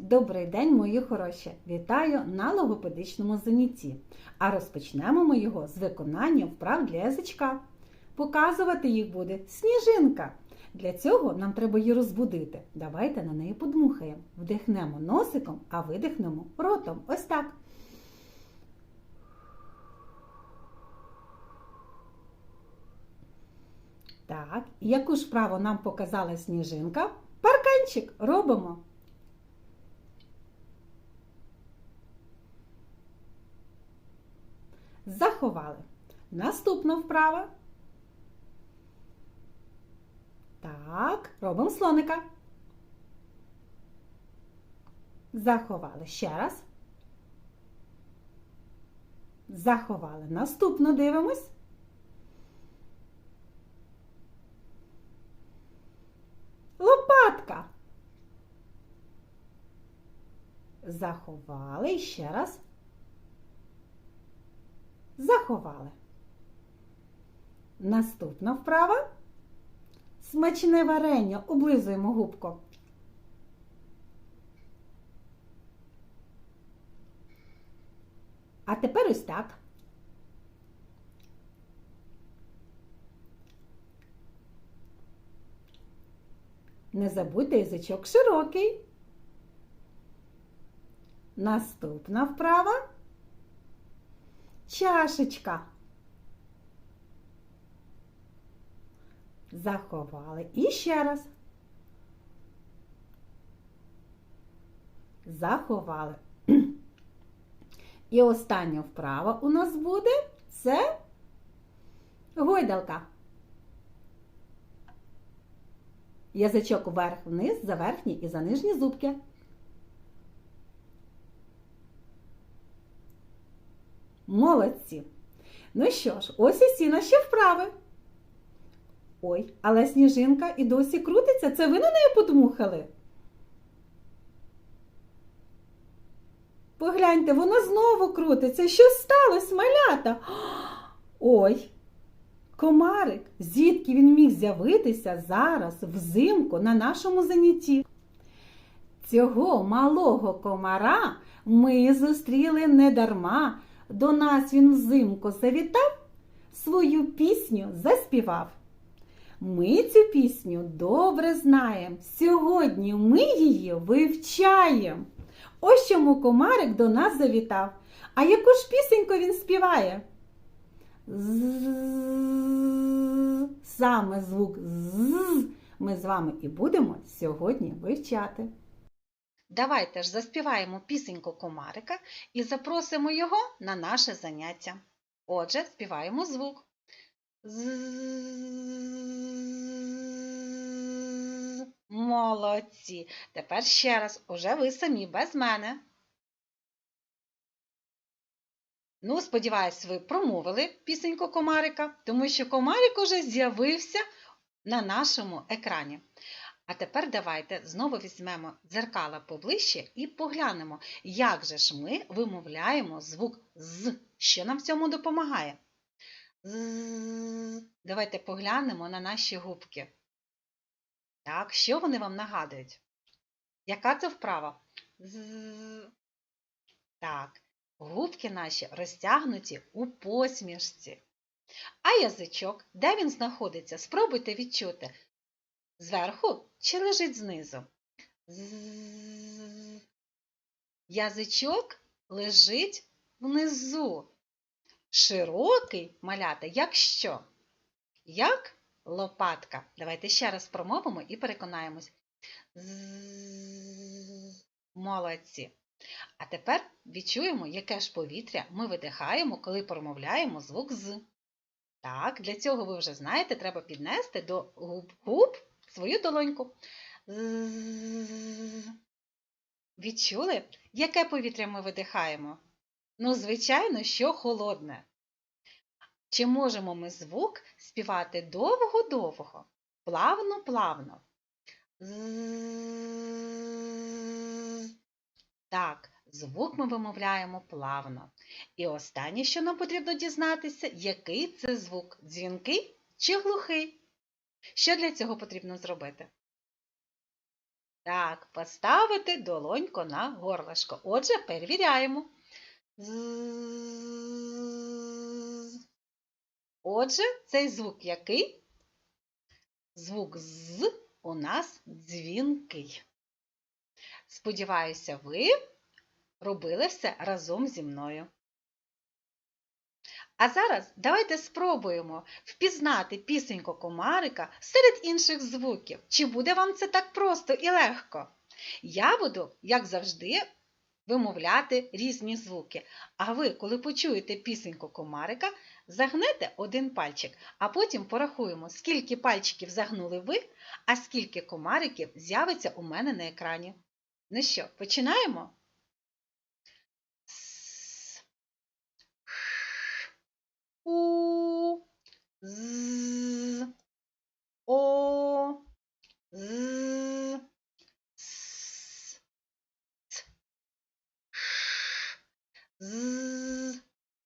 Добрий день, мої хороші! Вітаю на логопедичному занятті. А розпочнемо ми його з виконання вправ для язичка. Показувати їх буде сніжинка. Для цього нам треба її розбудити. Давайте на неї подмухаємо. Вдихнемо носиком, а видихнемо ротом. Ось так. Так, яку ж вправу нам показала сніжинка? Парканчик робимо. Заховали. Наступна вправа. Так, робимо слоника. Заховали. Ще раз. Заховали. Наступно дивимось. Лопатка. Заховали. Ще раз. Заховали. Наступна вправа. Смачне варення. Облизуємо губку. А тепер ось так. Не забудьте язичок широкий. Наступна вправа. Чашечка. Заховали. І ще раз. Заховали. І остання вправа у нас буде це гойдалка. Язичок вверх-вниз, за верхні і за нижні зубки. Молодці! Ну що ж, ось і всі наші вправи. Ой, але сніжинка і досі крутиться. Це ви на неї подмухали? Погляньте, вона знову крутиться. Що сталося, малята? Ой, комарик, звідки він міг з'явитися зараз взимку на нашому занятті? Цього малого комара ми зустріли недарма. До нас він взимку завітав, свою пісню заспівав. Ми цю пісню добре знаємо. Сьогодні ми її вивчаємо. Ось чому комарик до нас завітав. А яку ж пісеньку він співає? Саме звук з ми з вами і будемо сьогодні вивчати. Давайте ж заспіваємо пісеньку комарика і запросимо його на наше заняття. Отже, співаємо звук. Молодці. Тепер ще раз, уже ви самі без мене. Ну, сподіваюсь, ви промовили пісеньку комарика, тому що комарик уже з'явився на нашому екрані. А тепер давайте знову візьмемо дзеркала поближче і поглянемо, як же ж ми вимовляємо звук з, що нам в цьому допомагає. З. Давайте поглянемо на наші губки. Так, що вони вам нагадують? Яка це вправа? З. Так, губки наші розтягнуті у посмішці. А язичок, де він знаходиться? Спробуйте відчути. Зверху чи лежить знизу? Язичок лежить внизу. Широкий малята, як що? Як лопатка. Давайте ще раз промовимо і переконаємось. Молодці. А тепер відчуємо, яке ж повітря ми видихаємо, коли промовляємо звук з. Так, для цього ви вже знаєте, треба піднести до губ, губ свою долоньку. Відчули, яке повітря ми видихаємо? Ну, звичайно, що холодне. Чи можемо ми звук співати довго-довго, плавно-плавно? Так, звук ми вимовляємо плавно. І останнє, що нам потрібно дізнатися, який це звук дзвінкий чи глухий. Що для цього потрібно зробити? Так, поставити долоньку на горлышко. Отже, перевіряємо. Отже, цей звук який? Звук з у нас дзвінкий. Сподіваюся, ви робили все разом зі мною. А зараз давайте спробуємо впізнати пісеньку комарика серед інших звуків. Чи буде вам це так просто і легко? Я буду, як завжди, вимовляти різні звуки. А ви, коли почуєте пісеньку комарика, загнете один пальчик, а потім порахуємо, скільки пальчиків загнули ви, а скільки комариків з'явиться у мене на екрані. Ну що, починаємо? С. Ш. У. З. О. З. С. Ц. Ш. З.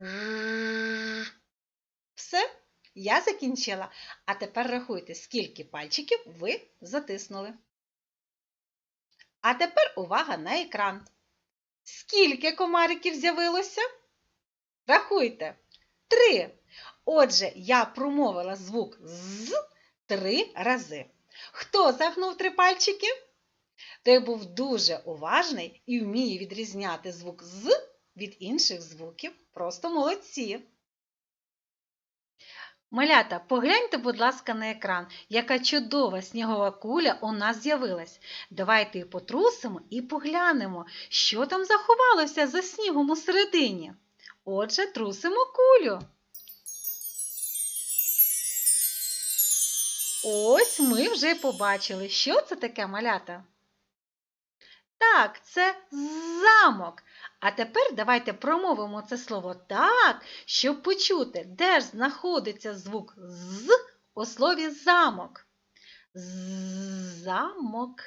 Ж. Все, я закінчила. А тепер рахуйте, скільки пальчиків ви затиснули. А тепер увага на екран. Скільки комариків з'явилося? Рахуйте. Три. Отже, я промовила звук з три рази. Хто загнув три пальчики? Той був дуже уважний і вміє відрізняти звук з від інших звуків. Просто молодці. Малята, погляньте, будь ласка, на екран, яка чудова снігова куля у нас з'явилась. Давайте її потрусимо і поглянемо, що там заховалося за снігом у середині. Отже, трусимо кулю. Ось ми вже побачили, що це таке малята. Так, це замок. А тепер давайте промовимо це слово так, щоб почути, де ж знаходиться звук з у слові замок. Замок.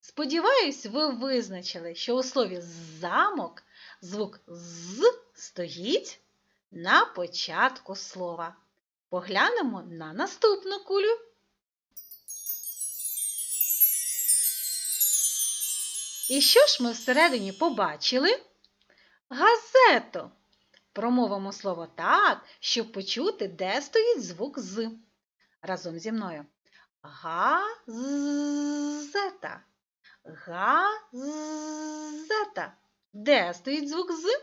Сподіваюсь, ви визначили, що у слові замок звук з стоїть на початку слова. Поглянемо на наступну кулю. І що ж ми всередині побачили? Газету. Промовимо слово так, щоб почути, де стоїть звук з. Разом зі мною. Газета. Газета. Де стоїть звук з?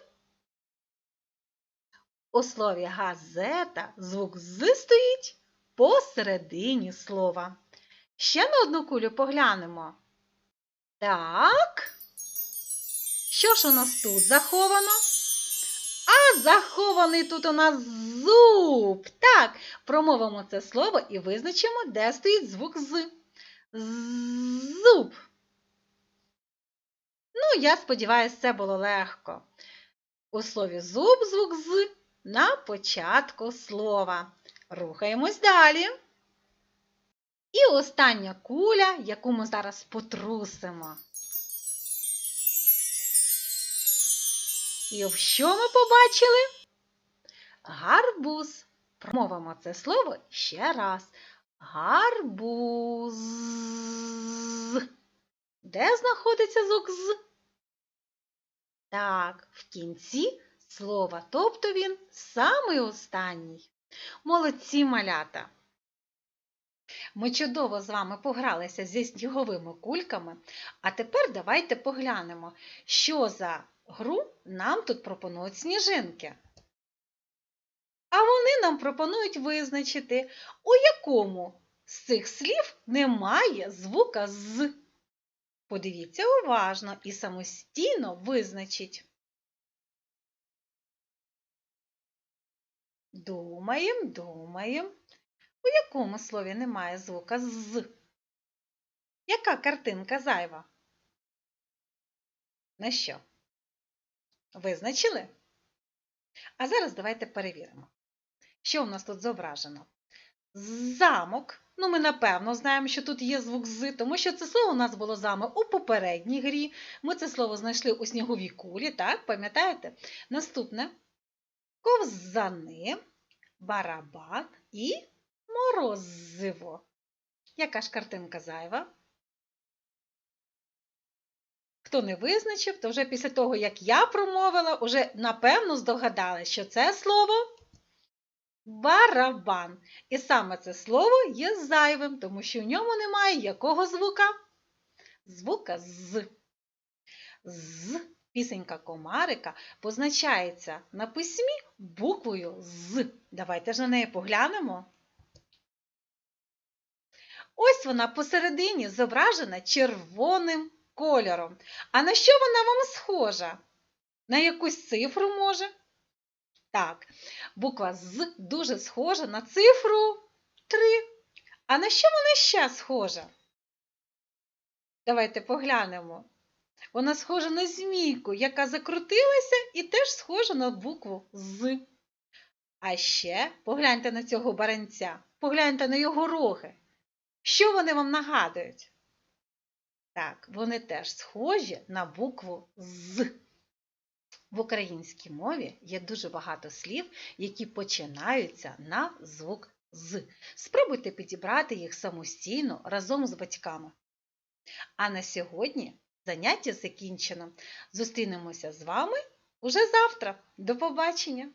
У слові газета звук з стоїть посередині слова. Ще на одну кулю поглянемо. Так. Що ж у нас тут заховано? А захований тут у нас зуб. Так, промовимо це слово і визначимо, де стоїть звук з. Зуб. Ну, я сподіваюся, це було легко. У слові зуб звук з на початку слова. Рухаємось далі. І остання куля, яку ми зараз потрусимо. І що ми побачили? Гарбуз. Промовимо це слово ще раз. Гарбуз. Де знаходиться звук з? Так, в кінці слова, тобто він самий останній. Молодці малята! Ми чудово з вами погралися зі сніговими кульками, а тепер давайте поглянемо, що за гру нам тут пропонують сніжинки. А вони нам пропонують визначити, у якому з цих слів немає звука з. Подивіться уважно і самостійно визначіть. Думаємо, думаємо. У якому слові немає звука з? Яка картинка зайва? На що? Визначили? А зараз давайте перевіримо, що у нас тут зображено. Замок. Ну, ми напевно знаємо, що тут є звук з, тому що це слово у нас було з вами у попередній грі. Ми це слово знайшли у сніговій кулі, так, пам'ятаєте? Наступне ковзани, барабан і морозиво. Яка ж картинка зайва? Хто не визначив, то вже після того, як я промовила, уже напевно здогадали, що це слово барабан. І саме це слово є зайвим, тому що в ньому немає якого звука? Звука з. З пісенька комарика позначається на письмі буквою з. Давайте ж на неї поглянемо. Ось вона посередині зображена червоним кольором. А на що вона вам схожа? На якусь цифру може? Так, буква з дуже схожа на цифру 3. А на що вона ще схожа? Давайте поглянемо. Вона схожа на змійку, яка закрутилася і теж схожа на букву з. А ще погляньте на цього баранця, погляньте на його роги. Що вони вам нагадують? Так, вони теж схожі на букву з. В українській мові є дуже багато слів, які починаються на звук з. Спробуйте підібрати їх самостійно разом з батьками. А на сьогодні заняття закінчено. Зустрінемося з вами уже завтра. До побачення!